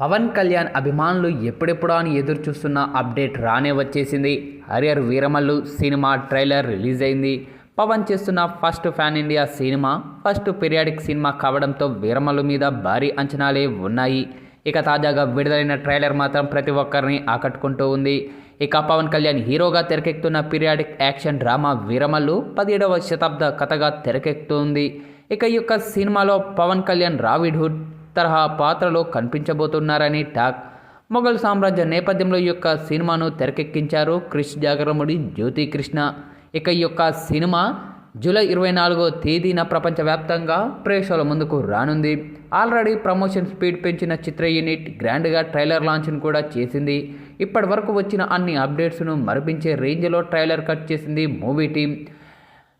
పవన్ కళ్యాణ్ అభిమానులు ఎప్పుడెప్పుడా అని ఎదురు చూస్తున్న అప్డేట్ రానే వచ్చేసింది. Harihara Veeramallu cinema trailer release అయింది పవన్ చేస్తున్న first pan India cinema first periodic cinema కావడంతో వీరమల్లు మీద భారీ అంచనాలే ఉన్నాయి. ఇక తాజాగా విడుదలైన ట్రైలర్ మాత్రం ప్రతి ఒక్కరిని ఆకట్టుకుంటూ ఉంది. ఇక పవన్ కళ్యాణ్ హీరోగా తెరకెక్కుతున్న పీరియాడిక్ యాక్షన్ డ్రామా వీరమల్లు పదిహేడవ శతాబ్ద కథగా తెరకెక్కుతుంది. ఇక ఈ యొక్క సినిమాలో పవన్ కళ్యాణ్ రావిడ్ హుడ్ తరహా పాత్రలో కనిపించబోతున్నారని టాక్. మొఘల్ సామ్రాజ్య నేపథ్యంలో ఈ యొక్క సినిమాను తెరకెక్కించారు క్రిష్ జాగరముడి జ్యోతి కృష్ణ. ఇక ఈ యొక్క సినిమా జూలై ఇరవై నాలుగో తేదీన ప్రపంచవ్యాప్తంగా ప్రేక్షకుల ముందుకు రానుంది. ఆల్రెడీ ప్రమోషన్ స్పీడ్ పెంచిన చిత్ర యూనిట్ గ్రాండ్గా ట్రైలర్ లాంచ్ను కూడా చేసింది. ఇప్పటి వరకు వచ్చిన అన్ని అప్డేట్స్ను మరిపించే రేంజ్లో ట్రైలర్ కట్ చేసింది movie team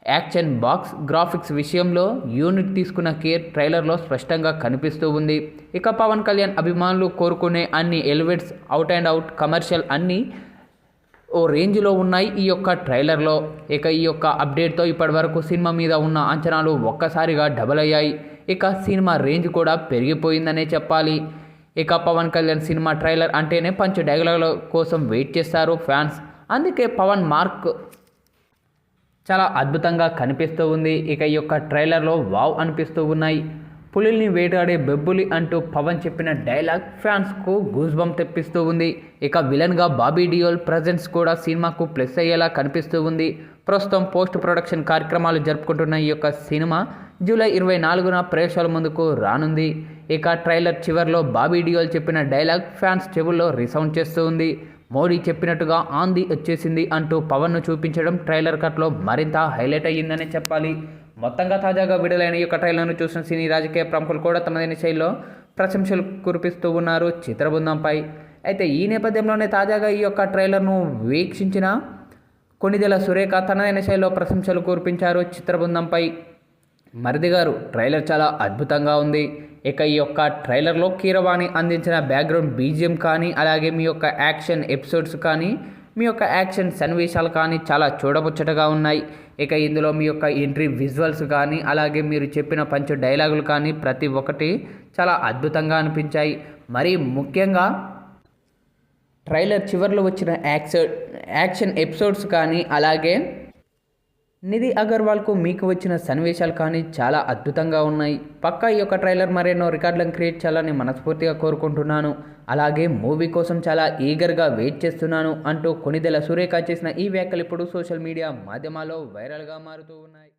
action box graphics విషయంలో యూనిట్ తీసుకున్న కేర్ ట్రైలర్లో స్పష్టంగా కనిపిస్తూ ఉంది. ఇక పవన్ కళ్యాణ్ అభిమానులు కోరుకునే అన్ని elevates out and out commercial అన్నీ ఓ రేంజ్లో ఉన్నాయి ఈ యొక్క ట్రైలర్లో. ఇక ఈ యొక్క అప్డేట్తో ఇప్పటివరకు సినిమా మీద ఉన్న అంచనాలు ఒక్కసారిగా డబల్ అయ్యాయి. ఇక సినిమా రేంజ్ కూడా పెరిగిపోయిందనే చెప్పాలి. ఇక పవన్ కళ్యాణ్ సినిమా ట్రైలర్ అంటేనే పంచ డైలాగుల కోసం వెయిట్ చేస్తారు ఫ్యాన్స్. అందుకే పవన్ మార్క్ చాలా అద్భుతంగా కనిపిస్తూ ఉంది. ఇక ఈ యొక్క ట్రైలర్లో వావ్ అనిపిస్తూ ఉన్నాయి. పులిల్ని వేటాడే బెబ్బులి అంటూ పవన్ చెప్పిన డైలాగ్ ఫ్యాన్స్కు గూస్ తెప్పిస్తూ ఉంది. ఇక విలన్గా బాబీ డియోల్ ప్రజెన్స్ కూడా సినిమాకు ప్లస్ అయ్యేలా కనిపిస్తూ ఉంది. ప్రస్తుతం పోస్ట్ ప్రొడక్షన్ కార్యక్రమాలు జరుపుకుంటున్న ఈ యొక్క సినిమా జూలై ఇరవై నాలుగున ప్రేక్షకుల ముందుకు రానుంది. ఇక ట్రైలర్ చివరిలో బాబీ డియోల్ చెప్పిన డైలాగ్ ఫ్యాన్స్ చెవుల్లో రిసౌండ్ చేస్తూ ఉంది. మోడీ చెప్పినట్టుగా ఆంది వచ్చేసింది అంటూ పవన్ను చూపించడం ట్రైలర్ కట్లో మరింత హైలైట్ అయ్యిందనే చెప్పాలి. మొత్తంగా తాజాగా విడుదలైన ఈ యొక్క ట్రైలర్ను చూసిన సినీ రాజకీయ ప్రముఖులు కూడా తమదైన శైలిలో ప్రశంసలు కురిపిస్తూ ఉన్నారు చిత్రబృందంపై. అయితే ఈ నేపథ్యంలోనే తాజాగా ఈ యొక్క ట్రైలర్ను వీక్షించిన కొన్నిదెల సురేఖ తనదైన శైలిలో ప్రశంసలు కురిపించారు చిత్రబృందంపై. మరిది గారు ట్రైలర్ చాలా అద్భుతంగా ఉంది. ఇక ఈ యొక్క ట్రైలర్లో కీరవాణి అందించిన బ్యాక్గ్రౌండ్ బీజిఎం కానీ అలాగే మీ యొక్క యాక్షన్ ఎపిసోడ్స్ కానీ మీ యొక్క యాక్షన్ సన్నివేశాలు కానీ చాలా చూడముచ్చటగా ఉన్నాయి. ఇక ఇందులో మీ యొక్క ఎంట్రీ విజువల్స్ కానీ అలాగే మీరు చెప్పిన పంచ డైలాగులు కానీ ప్రతి ఒక్కటి చాలా అద్భుతంగా అనిపించాయి. మరి ముఖ్యంగా ట్రైలర్ చివరిలో వచ్చిన యాక్స యాక్షన్ ఎపిసోడ్స్ కానీ అలాగే నిధి అగర్వాల్కు మీకు వచ్చిన సన్నివేశాలు కానీ చాలా అద్భుతంగా ఉన్నాయి. పక్కా ఈ యొక్క ట్రైలర్ మరెన్నో రికార్డులను క్రియేట్ చేయాలని మనస్ఫూర్తిగా కోరుకుంటున్నాను. అలాగే మూవీ కోసం చాలా ఈగర్గా వెయిట్ చేస్తున్నాను అంటూ కొనిదెల సురేఖ చేసిన ఈ వ్యాఖ్యలు ఇప్పుడు సోషల్ మీడియా మాధ్యమాల్లో వైరల్గా మారుతూ ఉన్నాయి.